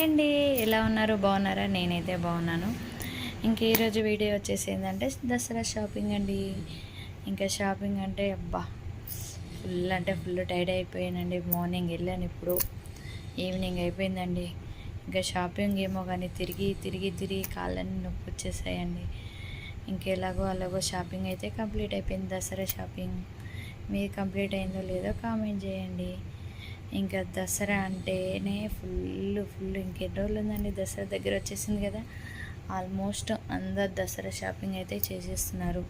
Hi అండి. ఎలా ఉన్నారు? బాగున్నారా? నేనైతే బాగున్నాను. ఇంక ఈరోజు వీడియో వచ్చేసి ఏంటంటే దసరా షాపింగ్ అండి. ఇంకా షాపింగ్ అంటే అబ్బా ఫుల్ అంటే ఫుల్ టైర్డ్ అయిపోయానండి. మార్నింగ్ వెళ్ళాను ఇప్పుడు. ఈవినింగ్ అయిపోయిందండి. ఇంకా షాపింగ్ ఏమో కానీ తిరిగి తిరిగి తిరిగి కాళ్ళని నొప్పి వచ్చేసాయండి. ఇంకెలాగో అలాగో షాపింగ్ అయితే కంప్లీట్ అయిపోయింది. దసరా షాపింగ్. మీరు కంప్లీట్ అయిందో లేదో కామెంట్ చేయండి. ఇంకా దసరా అంటేనే ఫుల్ ఫుల్ ఇంకెన్ని రోజులు ఉందండి దసరా దగ్గర వచ్చేసింది కదా. ఆల్మోస్ట్ అందరు దసరా షాపింగ్ అయితే చేసేస్తున్నారు.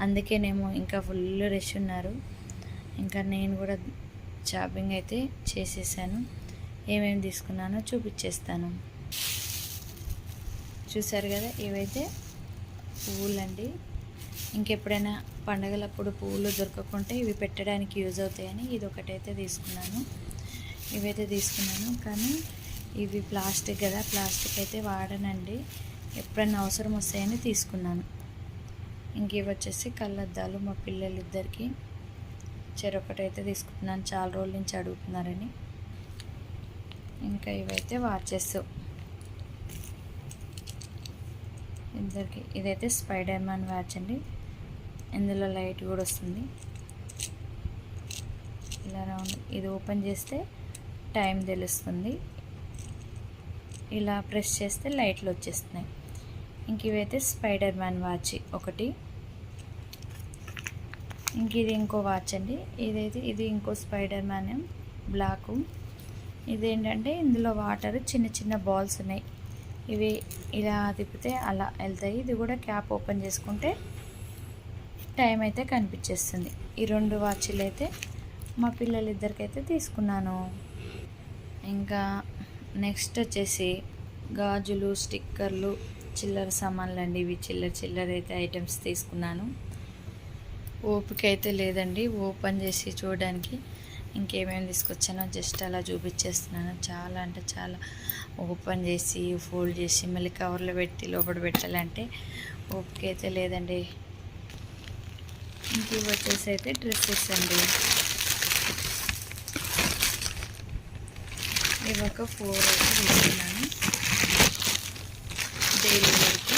అందుకేనేమో ఇంకా ఫుల్ రష్ ఉన్నారు. ఇంకా నేను కూడా షాపింగ్ అయితే చేసేసాను. ఏమేమి తీసుకున్నానో చూపించేస్తాను చూసారు కదా ఇవైతే పువ్వులండి. ఇంకెప్పుడైనా పండగలప్పుడు పువ్వులు దొరకకుంటే ఇవి పెట్టడానికి యూజ్ అవుతాయని ఇది ఒకటైతే తీసుకున్నాను. ఇవైతే తీసుకున్నాను. కానీ ఇవి ప్లాస్టిక్ కదా ప్లాస్టిక్ అయితే వాడనండి. ఎప్పుడైనా అవసరం వస్తాయని తీసుకున్నాను. ఇంకేవి వచ్చేసి కళ్ళద్దాలు మా పిల్లలిద్దరికి చెరొకటైతే తీసుకుంటున్నాను. చాలా రోజుల నుంచి అడుగుతున్నారని. ఇంకా ఇవైతే వాచెస్. ఇద్దరికి ఇదైతే స్పైడర్ మ్యాన్ వాచ్ అండి. ఇందులో లైట్ కూడా వస్తుంది. ఇలా రౌండ్ ఇది ఓపెన్ చేస్తే టైం తెలుస్తుంది. ఇలా ప్రెస్ చేస్తే లైట్లు వచ్చేస్తున్నాయి. ఇంక ఇవైతే స్పైడర్ మ్యాన్ వాచ్ ఒకటి. ఇంక ఇది ఇంకో వాచ్ అండి. ఇదైతే ఇది ఇంకో స్పైడర్ మ్యాన్ బ్లాకు. ఇదేంటంటే ఇందులో వాటర్ చిన్న చిన్న బాల్స్ ఉన్నాయి. ఇవి ఇలా తిప్పితే అలా వెళ్తాయి. ఇది కూడా క్యాప్ ఓపెన్ చేసుకుంటే టైం అయితే కనిపించేస్తుంది. ఈ రెండు వాచ్లు అయితే మా పిల్లలిద్దరికైతే తీసుకున్నాను. ఇంకా నెక్స్ట్ వచ్చేసి గాజులు స్టిక్కర్లు చిల్లర సామాన్లు అండి. ఇవి చిల్లర చిల్లర అయితే ఐటమ్స్ తీసుకున్నాను. ఓపిక అయితే లేదండి. ఓపెన్ చేసి చూడడానికి ఇంకేమేమి తీసుకొచ్చానో జస్ట్ అలా చూపించేస్తున్నాను. చాలా అంటే చాలా ఓపెన్ చేసి ఫోల్డ్ చేసి మళ్ళీ కవర్లో పెట్టి లోపల పెట్టాలంటే ఓపిక అయితే లేదండి. ఇంక వచ్చేసి అయితే డ్రెస్సెస్ అండి. ఇవి ఒక ఫోర్ అయితే తీసుకున్నాను డైలీ వరకు.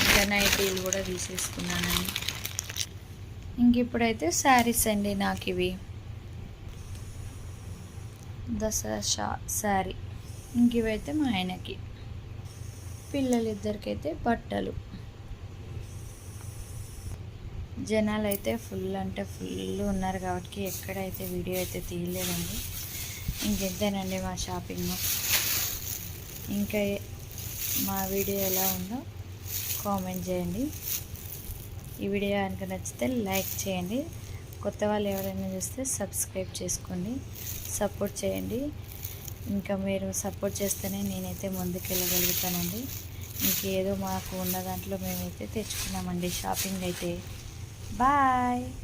ఇంకా నైటీలు కూడా తీసేసుకున్నానండి. ఇంక ఇప్పుడైతే శారీస్ అండి నాకు ఇవి. దసరా షా శారీ. ఇంక ఇవైతే మా ఆయనకి. పిల్లలిద్దరికైతే బట్టలు. జనాలు అయితే ఫుల్ అంటే ఫుల్ ఉన్నారు కాబట్టి ఎక్కడైతే వీడియో అయితే తీయలేదండి. ఇంకెంతేనండి మా షాపింగ్? ఇంకా మా వీడియో ఎలా ఉందో కామెంట్ చేయండి. ఈ వీడియో కనుక నచ్చితే లైక్ చేయండి. కొత్త వాళ్ళు ఎవరైనా చూస్తే సబ్స్క్రైబ్ చేసుకోండి. సపోర్ట్ చేయండి. ఇంకా మీరు సపోర్ట్ చేస్తేనే నేనైతే ముందుకు వెళ్ళగలుగుతానండి ఇంకేదో మాకు ఉన్న దాంట్లో మేమైతే తెచ్చుకున్నామండి షాపింగ్ అయితే. Bye!